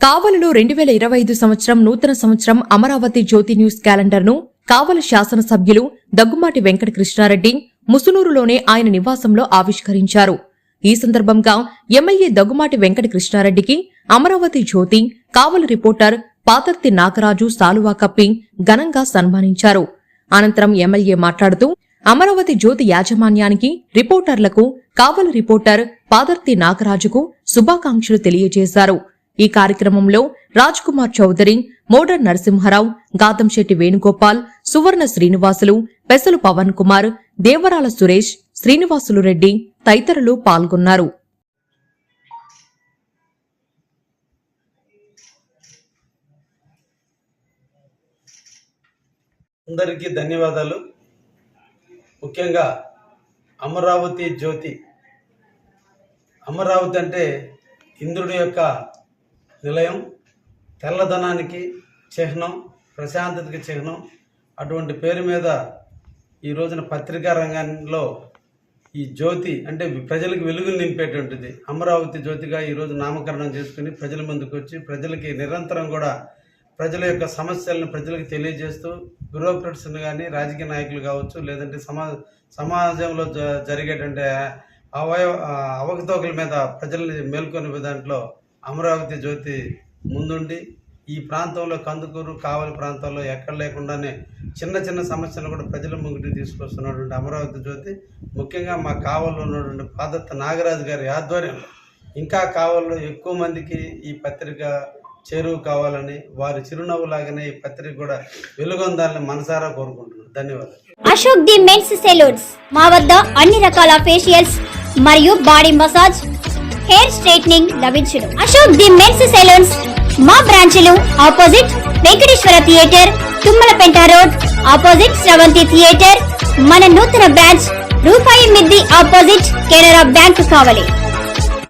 కావలిలో రెండు వేల ఇరవై ఐదు సంవత్సరం నూతన సంవత్సరం అమరావతి జ్యోతి న్యూస్ క్యాలెండర్ను కావలి శాసనసభ్యులు దగ్గుమాటి వెంకట కృష్ణారెడ్డి ముసునూరులోనే ఆయన నివాసంలో ఆవిష్కరించారు. ఈ సందర్భంగా ఎమ్మెల్యే దగ్గుమాటి వెంకట కృష్ణారెడ్డికి అమరావతి జ్యోతి కావలి రిపోర్టర్ పాతర్తి నాగరాజు సాలువా కప్పి ఘనంగా సన్మానించారు. అనంతరం ఎమ్మెల్యే మాట్లాడుతూ అమరావతి జ్యోతి యాజమాన్యానికి రిపోర్టర్లకు కావలి రిపోర్టర్ పాదర్తి నాగరాజుకు శుభాకాంక్షలు తెలియజేశారు. ఈ కార్యక్రమంలో రాజ్ కుమార్ చౌదరి మోడర్ నరసింహారావు గాతంశెట్టి వేణుగోపాల్ సువర్ణ శ్రీనివాసులు పెసలు పవన్ కుమార్ దేవరాల సురేష్ శ్రీనివాసులు రెడ్డి తదితరులు పాల్గొన్నారు. అందరికీ ధన్యవాదాలు. ముఖ్యంగా అమరావతి జ్యోతి. అమరావతి అంటే ఇంద్రుడి యొక్క నిలయం తెల్లదనానికి చిహ్నం ప్రశాంతతకి చిహ్నం. అటువంటి పేరు మీద ఈ రోజున పత్రికా రంగంలో ఈ జ్యోతి అంటే ప్రజలకు వెలుగులు నింపేటువంటిది. అమరావతి జ్యోతిగా ఈరోజు నామకరణం చేసుకుని ప్రజల ముందుకు వచ్చి ప్రజలకి నిరంతరం కూడా ప్రజల యొక్క సమస్యలను ప్రజలకు తెలియజేస్తూ బ్యూరోక్రట్స్ని కానీ రాజకీయ నాయకులు కావచ్చు లేదంటే సమా సమాజంలో జ జరిగేటువంటి అవయవ అవకతవకల మీద ప్రజల్ని మేల్కొనే దాంట్లో అమరావతి జ్యోతి ముందుండి ఈ ప్రాంతంలో కందుకూరు కావలి ప్రాంతాల్లో ఎక్కడ లేకుండానే చిన్న చిన్న సమస్యలు కూడా ప్రజల ముంగిటి తీసుకొస్తున్నటువంటి అమరావతి జ్యోతి ముఖ్యంగా మా కావల్లో ఉన్నటువంటి పాదత్త నాగరాజు గారి ఆధ్వర్యంలో. ఇంకా కావల్లో ఎక్కువ మందికి ఈ పత్రిక చేరువు కావాలని వారి చిరునవ్వులాగానే ఈ పత్రిక కూడా వెలుగొందాలని మనసారా కోరుకుంటున్నాను. ధన్యవాదాలు. Ashok the men's salons. మా వద్ద అన్ని రకాల ఫేషియల్స్ మరియు బాడీ మసాజ్ హెయిర్ స్ట్రైట్నింగ్ లభించును. Ashok the men's salons. మా బ్రాంచ్లు opposite Venkateswara theatre Tummalapenta road opposite Sravanthi theatre. మన నూతన బ్రాంచ్ రూపాయి మిద్ది ఆపోజిట్ కెనరా బ్యాంక్ కావాలి.